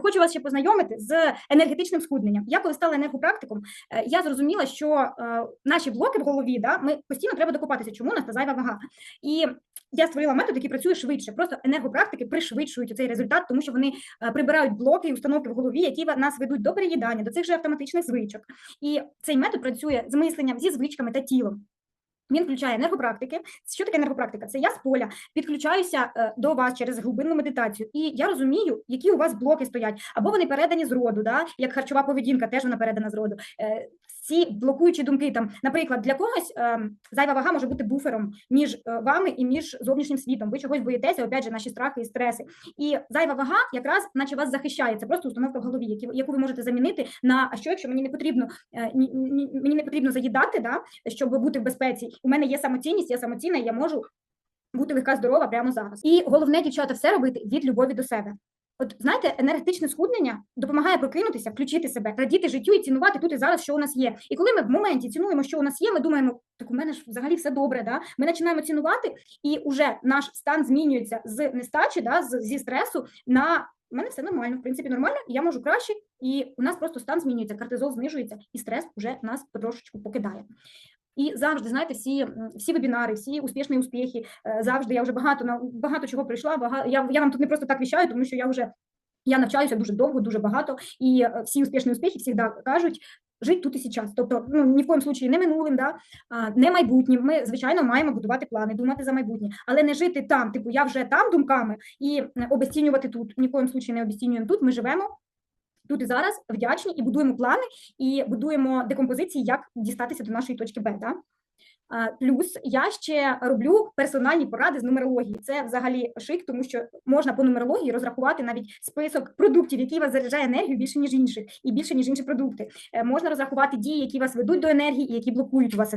Хочу вас ще познайомити з енергетичним схудненням. Я коли стала енергопрактиком, е, я зрозуміла, що е, наші блоки в голові, да, ми постійно треба докопатися, чому нас та зайва вага. І я створила метод, який працює швидше. Просто енергопрактики пришвидшують цей результат, тому що вони е, прибирають блоки і установки в голові, які нас ведуть до переїдання, до цих же автоматичних звичок. І цей метод працює з мисленням, зі звичками та тілом. Він включає енергопрактики. Що таке енергопрактика? Це я з поля підключаюся е, до вас через глибинну медитацію, і я розумію, які у вас блоки стоять, або вони передані з роду, да? як харчова поведінка, теж вона передана з роду. Е, Ці блокуючі думки, там, наприклад, для когось е, зайва вага може бути буфером між е, вами і між зовнішнім світом. Ви чогось боїтеся, опять же, наші страхи і стреси. І зайва вага якраз, наче вас захищає. Це просто установка в голові, яку ви можете замінити на а що, якщо мені не потрібно е, ні- ні- мені не потрібно заїдати, да, щоб бути в безпеці. У мене є самоцінність, я самоцінна, я можу бути легка, здорова прямо зараз. І головне, дівчата, все робити від любові до себе. От знаєте, енергетичне схуднення допомагає прокинутися, включити себе, радіти життю і цінувати тут і зараз, що у нас є. І коли ми в моменті цінуємо, що у нас є, ми думаємо, так у мене ж взагалі все добре. Да? Ми починаємо цінувати, і вже наш стан змінюється з нестачі, да, зі стресу на у мене все нормально, в принципі, нормально, я можу краще, і у нас просто стан змінюється, кортизол знижується, і стрес вже нас потрошечку покидає. І завжди, знаєте, всі, всі вебінари, всі успішні успіхи, е, завжди я вже багато на багато чого прийшла. Бага, я, я вам тут не просто так віщаю, тому що я вже я навчаюся дуже довго, дуже багато, і е, всі успішні успіхи завжди кажуть. Жить тут і зараз, тобто ну ні в коєму случаї не минулим, да а, не майбутнім. Ми звичайно маємо будувати плани, думати за майбутнє, але не жити там. Типу, я вже там думками і е, обесцінювати тут. Ні в коєму случаї не обесцінюємо тут. Ми живемо тут і зараз, вдячні і будуємо плани, і будуємо декомпозиції, як дістатися до нашої точки Б. Да? Плюс я ще роблю персональні поради з нумерології. Це взагалі шик, тому що можна по нумерології розрахувати навіть список продуктів, які вас заряджає енергію більше ніж інших, і більше ніж інші продукти. Е, Можна розрахувати дії, які вас ведуть до енергії, і які блокують вас